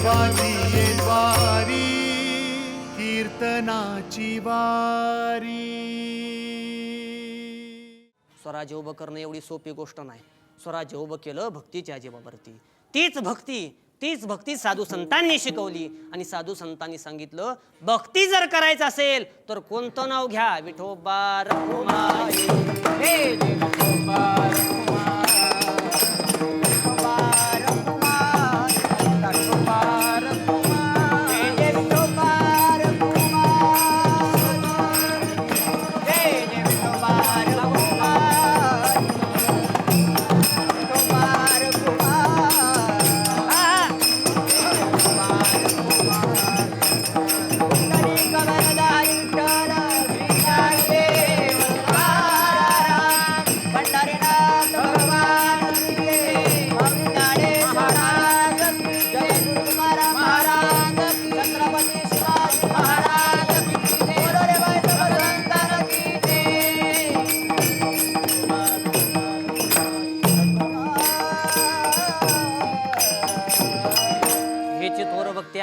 देवाची वारी कीर्तनाची वारी. स्वराज्य उभं करणं एवढी सोपी गोष्ट नाही. स्वराज्य उभं केलं भक्तीच्या जीवावरती तीच भक्ती तीच भक्ती साधू संतांनी शिकवली. आणि साधू संतांनी सांगितलं भक्ती जर करायचं असेल तर कोणतं नाव घ्या? विठोबा रखुमाई. हे विठोबा रखुमाई.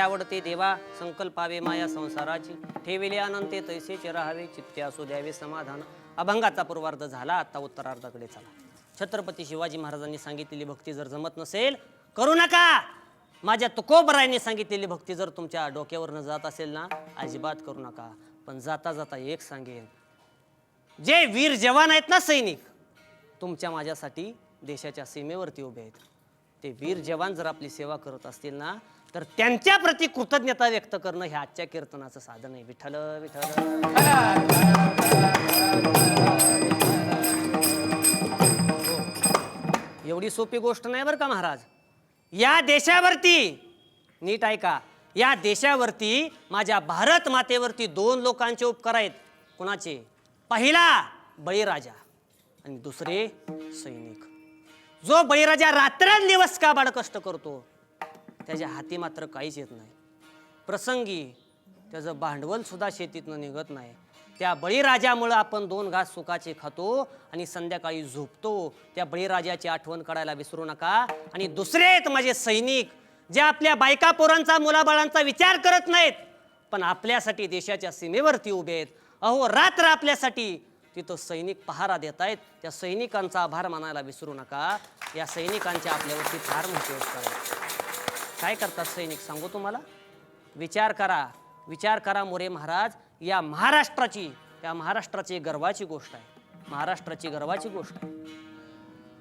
आवडते देवा संकल्पावे माया संसाराची. ठेविले अनंते तैसेचे राहावे चित्ते असू द्यावे समाधान. अभंगाचा पूर्वार्ध झाला आता उत्तरार्धाकडे चला. छत्रपती शिवाजी महाराजांनी सांगितलेली भक्ती जर जमत नसेल करू नका! माझ्या तुकोबरायने सांगितलेली भक्ती जर तुमच्या डोक्यावरनं जात असेल ना अजिबात करू नका. पण जाता जाता एक सांगेन. जे वीर जवान आहेत ना सैनिक तुमच्या माझ्यासाठी देशाच्या सीमेवरती उभे आहेत. ते वीर जवान जर आपली सेवा करत असतील ना तर त्यांच्या प्रती कृतज्ञता व्यक्त करणं हे आजच्या कीर्तनाचं साधन आहे. विठ्ठल विठ्ठल. हो. एवढी सोपी गोष्ट नाही बरं का महाराज? या देशावरती नीट ऐका या देशावरती माझ्या भारत मातेवरती दोन लोकांचे उपकार आहेत. कुणाचे? पहिला बळीराजा आणि दुसरे सैनिक. जो बळीराजा रात्रंदिवस काबाड कष्ट करतो त्याच्या हाती मात्र काहीच येत नाही. प्रसंगी त्याचं भांडवल सुद्धा शेतीतनं निघत नाही. त्या बळीराजामुळं आपण दोन घास सुखाचे खातो आणि संध्याकाळी झोपतो. त्या बळीराजाची आठवण काढायला विसरू नका. आणि दुसरे आहेत माझे सैनिक जे आपल्या बायका पोरांचा मुलाबाळांचा विचार करत नाहीत पण आपल्यासाठी देशाच्या सीमेवरती उभे आहेत. अहो रात्र आपल्यासाठी तिथं सैनिक पहारा देत आहेत. त्या सैनिकांचा आभार मानायला विसरू नका. या सैनिकांच्या आपल्यावरती फार मोठे उपकार आहेत काय करतात सैनिक? सांगू तुम्हाला? विचार करा. विचार करा मोरे महाराज. या महाराष्ट्राची या महाराष्ट्राची गर्वाची गोष्ट आहे. महाराष्ट्राची गर्वाची गोष्ट आहे.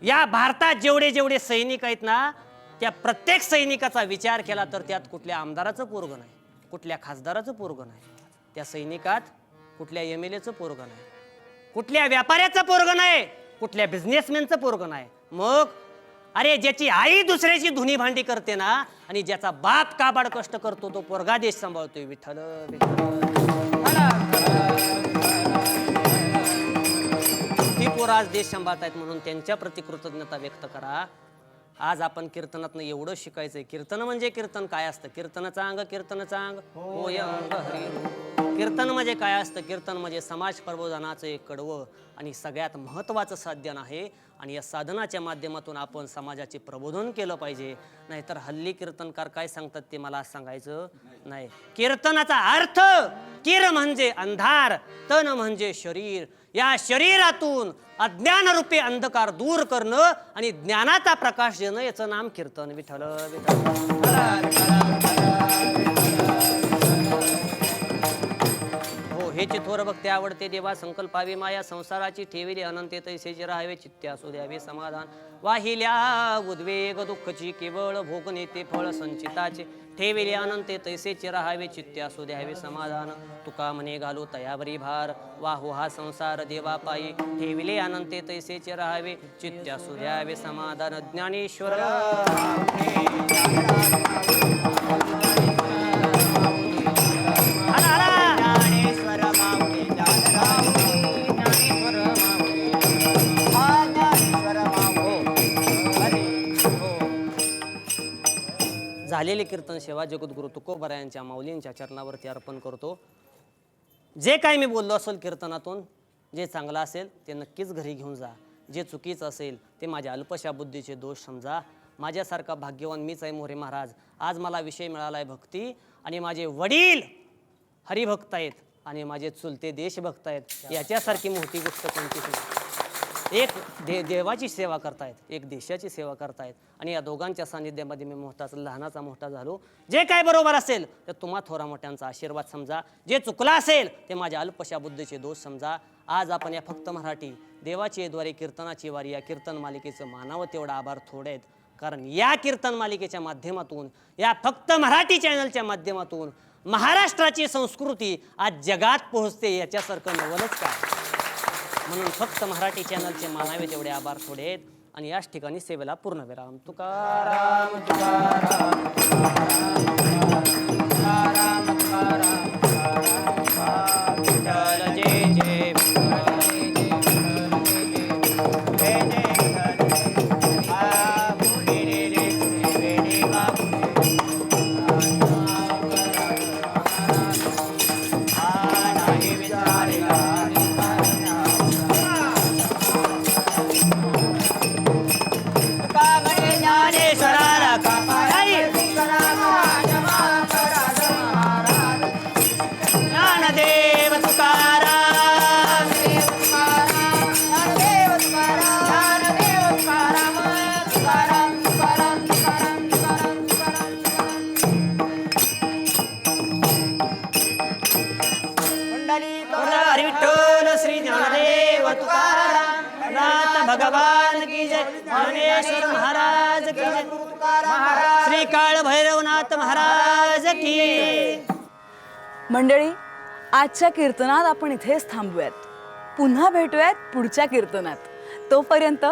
या भारतात जेवढे जेवढे सैनिक आहेत ना त्या प्रत्येक सैनिकाचा विचार केला तर त्यात कुठल्या आमदाराचं पोरग नाही. कुठल्या खासदाराचं पोरग नाही. त्या सैनिकात कुठल्या एम एल एचं पोरग नाही. कुठल्या व्यापाऱ्याचं पोरग नाही कुठल्या बिझनेसमॅनचं पोरग नाही. मग? अरे ज्याची आई दुसऱ्याची धुनी भांडी करते ना आणि ज्याचा बाप काबाड कष्ट करतो तो पोरगा देश सांभाळतोय. विठ्ठल ती पोरं आज देश सांभाळतायत म्हणून त्यांच्या प्रति कृतज्ञता व्यक्त करा. आज आपण कीर्तनातनं एवढं शिकायचंय. कीर्तन म्हणजे कीर्तन. काय असतं? कीर्तनाचं अंग कीर्तनाचं अंग. होय अंग हरी कीर्तन म्हणजे काय असतं? कीर्तन म्हणजे समाज प्रबोधनाचं एक कडवं आणि सगळ्यात महत्त्वाचं साधन आहे. आणि या साधनाच्या माध्यमातून आपण समाजाचे प्रबोधन केलं पाहिजे. नाहीतर हल्ली कीर्तनकार काय सांगतात ते मला सांगायचं नाही. कीर्तनाचा अर्थ किर म्हणजे अंधार तन म्हणजे शरीर. या शरीरातून अज्ञानरूपी अंधकार दूर करणं आणि ज्ञानाचा प्रकाश देणं याचं नाम कीर्तन. विठ्ठल विठल हेचे थोर भक्ती आवडते देवा संकल्पावी माया संसाराची ठेविली अनंते तैसेचे राहावे चित्ते असू द्यावे समाधान. वाहिल्या उद्वेग दुःखची केवळ भोगणे ते फळ संचिताचे. ठेविले अनंते तैसेचे राहावे चित्ते असू द्यावे समाधान. तुका मने घालू तयावरी भार. वाहू हा संसार देवा पायी. ठेविले अनंते तैसेचे राहावे चित्ते असू द्यावे समाधान. ज्ञानेश्वर. झालेली कीर्तन सेवा जगद्गुरु तुकोबरायांच्या माऊलींच्या चरणावरती अर्पण करतो. जे काय मी बोललो असेल कीर्तनातून जे चांगलं असेल ते नक्कीच घरी घेऊन जा. जे चुकीचं असेल ते माझ्या अल्पशा बुद्धीचे दोष समजा. माझ्यासारखा भाग्यवान मीच आहे मोरे महाराज. आज मला विषय मिळाला आहे भक्ती आणि माझे वडील हरिभक्त आहेत आणि माझे चुलते देशभक्त आहेत. याच्यासारखी मोठी गोष्ट कोणतीच नाही. एक दे देवाची सेवा करतायत एक देशाची सेवा करतायत. आणि या दोघांच्या सानिध्यामध्ये मी मोठाच लहानाचा मोठा झालो. जे काय बरोबर असेल तर तुम्हा थोरा मोठ्यांचा आशीर्वाद समजा. जे चुकला असेल ते माझ्या अल्पशा बुद्धीचे दोष समजा. आज आपण या फक्त मराठी देवाची द्वारे कीर्तनाची वारी या कीर्तन मालिकेचं मानावं तेवढा आभार थोडे आहेत. कारण या कीर्तन मालिकेच्या माध्यमातून या फक्त मराठी चॅनलच्या माध्यमातून महाराष्ट्राची संस्कृती आज जगात पोहोचते याच्यासारखं नवलच काय? म्हणून फक्त मराठी चॅनलचे मानावे तेवढे आभार थोडे आणि याच ठिकाणी सेवेला पूर्ण विराम. तुकाराम तुकाराम. भगवान की जय। ज्ञानेश्वर महाराज की जय। श्री काळ भैरवनाथ महाराज की। मंडळी आजच्या कीर्तनात आपण इथेच थांबूयात. पुन्हा भेटूयात पुढच्या कीर्तनात. तोपर्यंत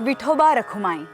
विठोबा रखुमाई.